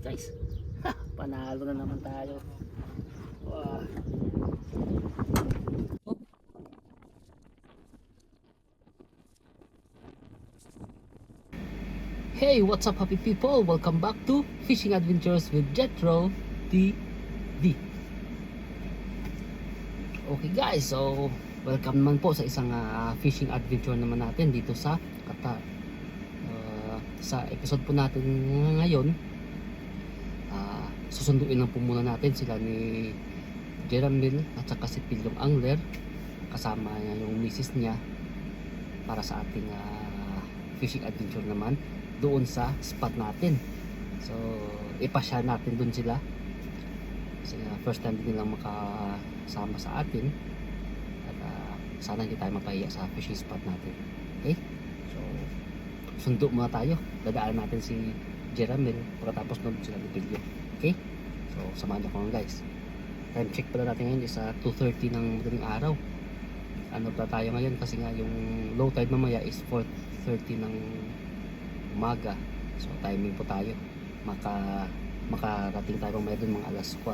guys. Ha, panalo na naman tayo. Wow. Hey, what's up happy people? Welcome back to Fishing Adventures with Jetro TV. Okay guys, so welcome naman po sa isang ah, fishing adventure naman natin dito sa Qatar. Ah, sa episode po natin ngayon, susunduin lang po muna natin sila ni Jeramil at saka si Pilyong Angler kasama niya yung misis niya para sa ating ah, fishing adventure naman doon sa spot natin. So, ipasya natin doon sila. Kasi ah, first time din nilang makasama sa atin. At ah, sana hindi tayo mapahiya sa fishing spot natin. Okay? So, sundo muna tayo. Dadaan natin si Jeramil pagkatapos nun sila ni Pilyo. Okay? So, samahan niyo ko guys. Time check pala natin ngayon is ah, 2.30 ng madaling araw. Ano pa tayo ngayon kasi nga yung low tide mamaya is 4.30 ng umaga. So timing po tayo. Maka makarating tayo mamaya dun mga alas 4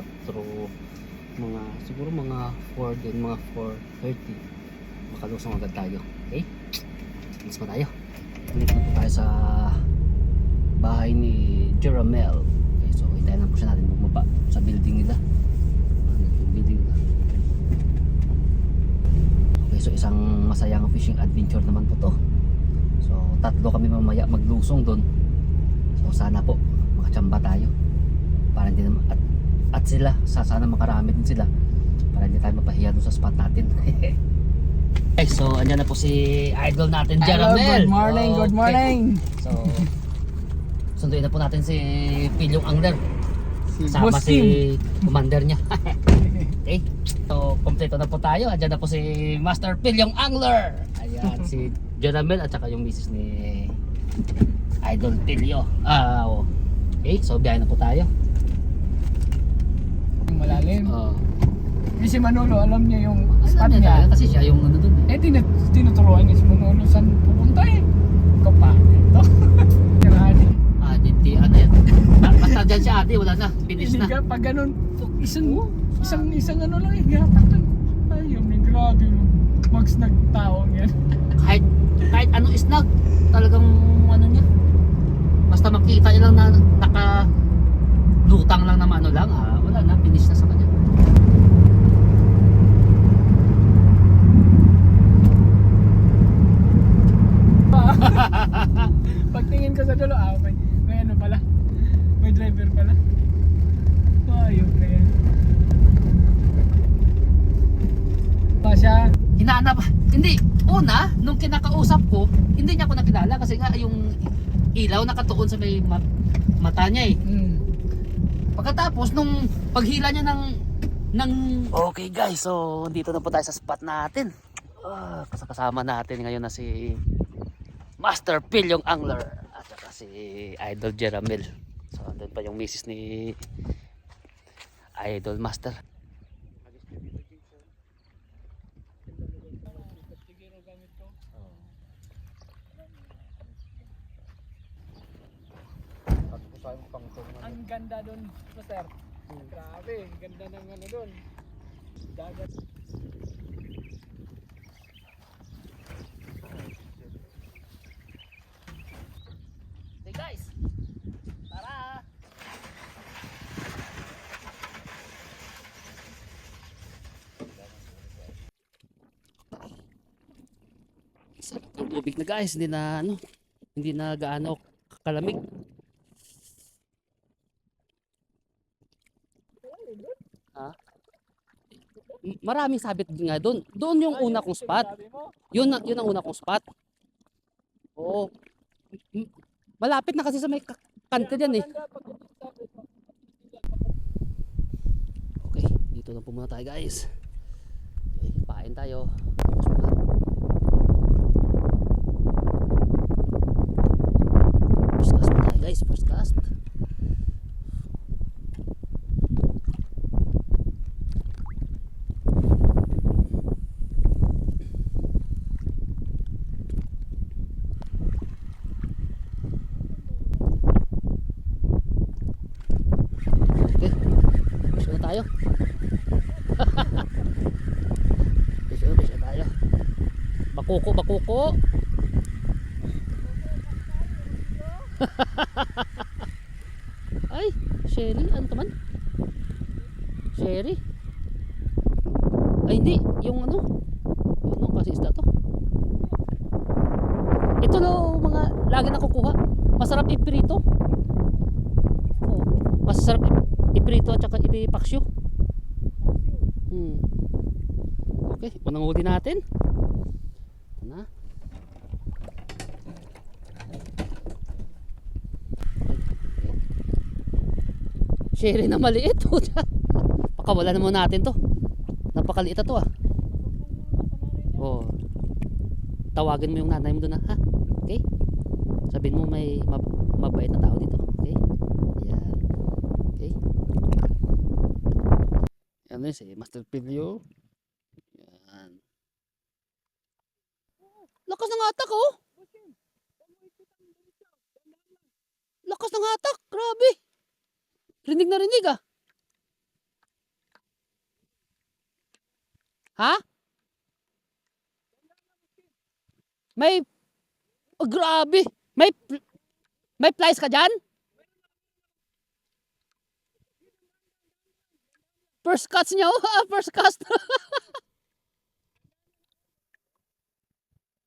mga siguro mga 4 din mga 4.30 makalusong agad tayo. Okay? Let's mo tayo. Dito na po tayo sa bahay ni Jeramel. Okay, so itayin na po siya natin bumaba sa building nila. Ano yung building nila? Okay, so isang masayang fishing adventure naman po to. So tatlo kami mamaya maglusong doon. So sana po makachamba tayo. Para hindi naman at, at sila sa sana makarami din sila para hindi tayo mapahiya doon sa spot natin. okay, so andyan na po si idol natin Jaramel. good morning, good Okay. morning. So sunduin na po natin si Pilyong Angler. Si Kasama Boss si commander niya. okay. So, kompleto na po tayo. Andiyan na po si Master Pilyong Angler. Ayan, si Jonamel at saka yung misis ni Idol Pilyo. Ah, oh. Okay, so biyahe na po tayo. Yung malalim. Oh. Yung si Manolo, alam niya yung spot niya niya. kasi siya yung ano dun. eh. Eh, tinut tinuturuan niya si Manolo saan pupunta eh. Kapag ito. Karani. Ah, dinti, ano yan. Dyan siya ate, wala na. Hindi na. ka, pag ganun, isang, isang, isang ano lang eh, gapak lang. Ayaw, may grabe yung mags nagtaong yan. Kahit, kahit ano snag, talagang ano niya. Basta makita niya lang na naka lutang lang naman ano lang, ah, wala na, finish na sa kanya. Pagtingin ko sa dulo, ah, may, may ano pala. May driver pala. Ayaw na yan. Pa siya, Hinahanap, hindi, una, nung kinakausap ko, hindi niya ako nakilala kasi nga yung ilaw nakatuon sa may ma- mata niya eh. hmm. Pagkatapos nung paghila niya ng ng Okay guys, so dito na po tayo sa spot natin. Ah, kasama natin ngayon na si Master Pilyong Angler at saka si Idol Jeramil. Andun pa yung misis ni Idol Master. Ang ganda doon, Master. Grabe, ganda ng ano doon. Dagat. Hey guys, tara! Sarap ng tubig na guys, hindi na ano, hindi na gaano kalamig. Ha? Maraming sabit nga doon. Doon yung una kong spot. Yun, yun ang una kong spot. Oo. Malapit na kasi sa may ka- kante dyan eh. Okay, dito na po muna tayo guys. Okay, pain tayo. Tapos muna. First cast na tayo guys, first cast. tayo. fish on, fish on tayo. Bakuko, bakuko. Ay, Sherry, ano to man? Sherry? Ay, hindi. Yung ano? Ano kasi isda to? Ito no, mga lagi na kukuha. Masarap iprito. Oh, masarap iprito at saka ipipaksyo. Hmm. Okay, unang huli natin. Ito na. Sherry na maliit. Pakawala naman natin to. Napakaliit na to ah. Oh. Tawagin mo yung nanay mo doon ha. Okay? Sabihin mo may mab- mabait na tao dito. Okay? Yan. Okay? Yan din si Master Pilio. Yan. Lakas ng atak oh. Lakas ng atak. Grabe. Rinig na rinig ah. Ha? May oh, grabe. May may flies ka diyan? First cuts niya oh. First cast.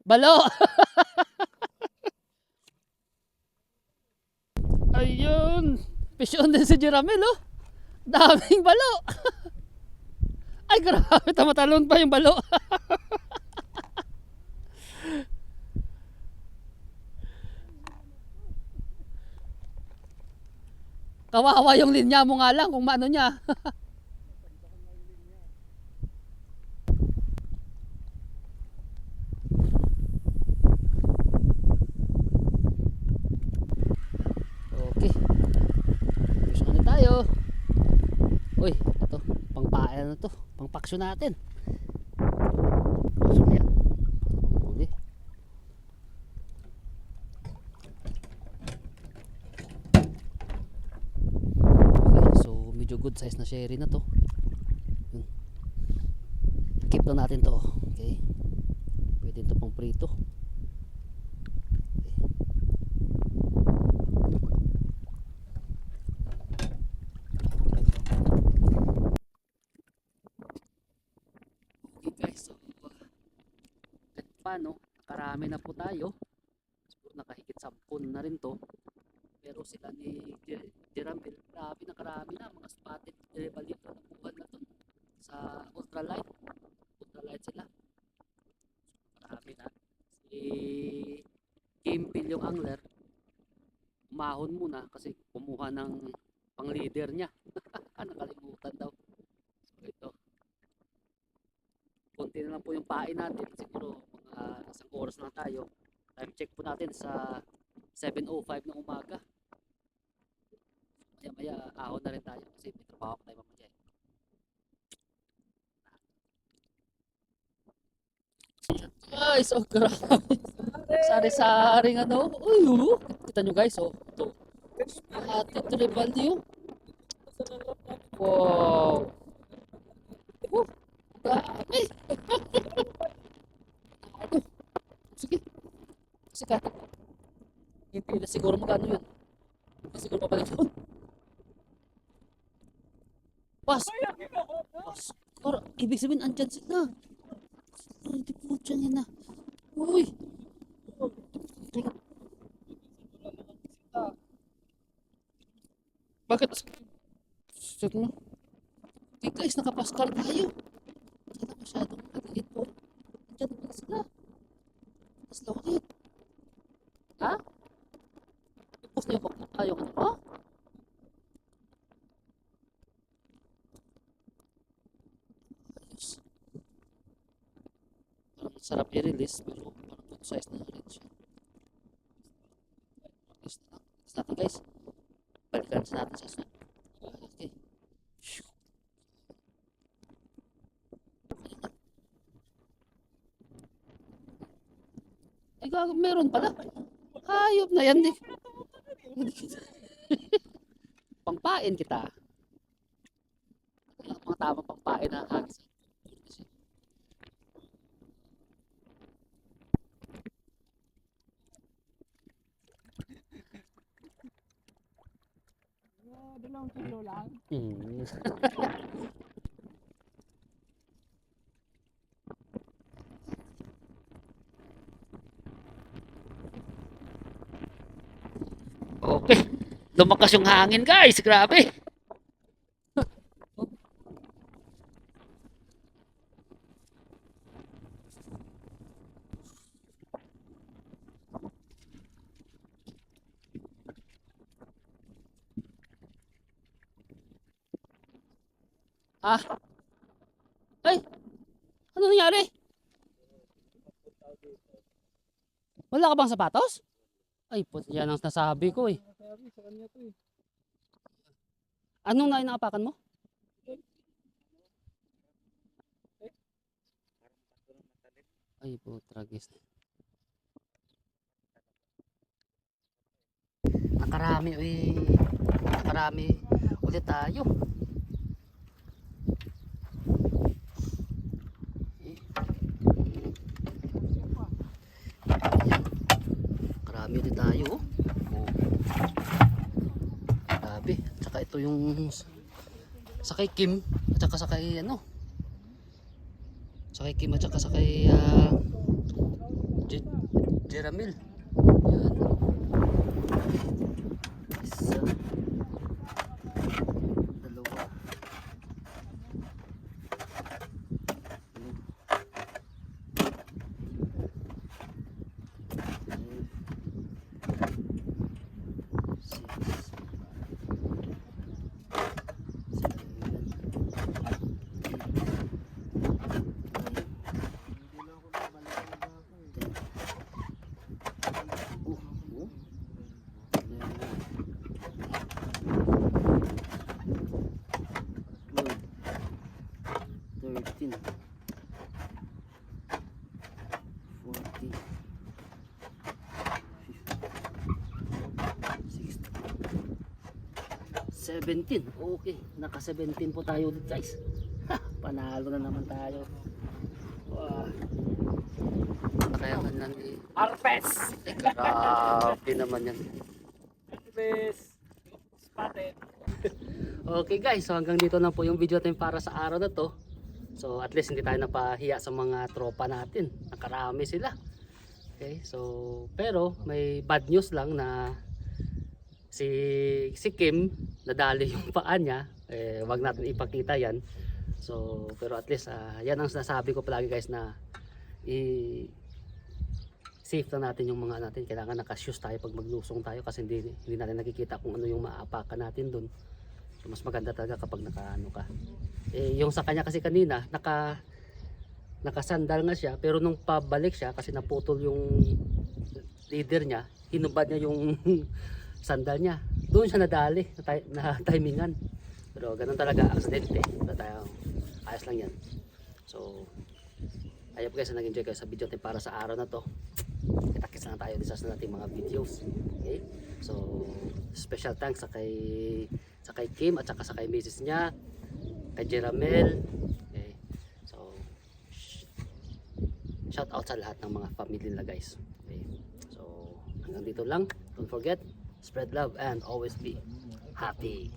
Balo. Ayun. Fish on din si Jeramel oh. Daming balo. Ay grabe, tamatalon pa yung balo. Kawawa yung linya mo nga lang kung maano niya. okay. Gusto na tayo. Uy, ito. Pang na to. Paksyo natin. Paksyo yan. Huli. Okay, so medyo good size na sherry na to. Keep na natin to. Okay. Pwede ito pang prito. Okay. Okay guys, so kahit paano, karami na po tayo. Siguro nakahigit sampun na rin to. Pero sila ni Jer- Jeramel, grabe na karami na. Mga spotted rebel dito nakuha na to. Sa ultralight. Ultralight sila. Marami na. Si Kimpil yung angler, umahon muna kasi kumuha ng pang leader niya. Nakalimutan daw. So ito. Konti na lang po yung pain natin. Siguro isang oras na tayo. Time check po natin sa 7.05 ng umaga. Maya maya ahon na rin tayo kasi may trabaho pa tayo mamaya. eh. Ay, so grabe. Sari-saring ano. Uy, uh, kita nyo guys, oh. Ito. Ate Tribaldi oh. Wow. Oh, grabe. Ano? Sige. Sige. Hindi na siguro magkano yun. Siguro mabalik yun. Pas. Pas. Kar, ibig sabihin, andyan sila. Ay, di po dyan yan na. Uy. Bakit? Shit mo. Okay guys, nakapaskal tayo. Sana masyadong maliit po. Andyan na sila. Mas na ulit. Ha? Tapos na yung bakla tayo. Ano ba? Ayos. Parang sarap i-release pero good size na rin siya. Ayos na lang. Ayos natin guys. Balikan sa natin sa sunod. Okay. Ay, gago, meron pala. Hayop na yan. Di. Pangpain kita. tamang pampain na hangis. Ah, dalawang kilo lang. Hmm. Okay. Lumakas yung hangin guys. Grabe. Ah. Ay. Ano nangyari? Wala ka bang sapatos? Ay, puti yan ang nasabi ko eh. Anong na inaapakan mo? Ay, po, tragis. Nakarami, uy. Nakarami ulit tayo. Ulit tayo, oh. Grabe. Tsaka ito yung sa kay Kim at saka sa kay ano sa kay Kim at saka sa kay uh, J- Jeramil yan 15 40 15 17 okay naka 17 po tayo ulit guys. Ha, panalo na naman tayo. Wow. Kailangan lang eh. ni Arpes grabe naman yan. Arpes spotted. Okay guys, so hanggang dito na po yung video natin para sa araw na to. So at least hindi tayo napahiya sa mga tropa natin. Nakarami sila. Okay, so pero may bad news lang na si si Kim nadali yung paa niya. Eh wag natin ipakita 'yan. So pero at least ah, yan ang sinasabi ko palagi guys na i safe lang natin yung mga natin. Kailangan naka-shoes tayo pag maglusong tayo kasi hindi, hindi natin nakikita kung ano yung maapakan natin doon. So, mas maganda talaga kapag nakaano ka. Eh, yung sa kanya kasi kanina, naka nakasandal nga siya, pero nung pabalik siya kasi naputol yung leader niya, hinubad niya yung sandal niya. Doon siya nadali, na, ti- na timingan. Pero ganun talaga, accident eh. Wala tayo, ayos lang yan. So, ayop guys na nag-enjoy kayo sa video natin para sa araw na to. Kita-kits na tayo sa nating mga videos. Okay? So, special thanks sa kay sa kay Kim at saka sa kay Mrs. niya, kay Jeramel. Okay. So, sh- shout out sa lahat ng mga family nila guys. Okay. So, hanggang dito lang. Don't forget, spread love and always be happy.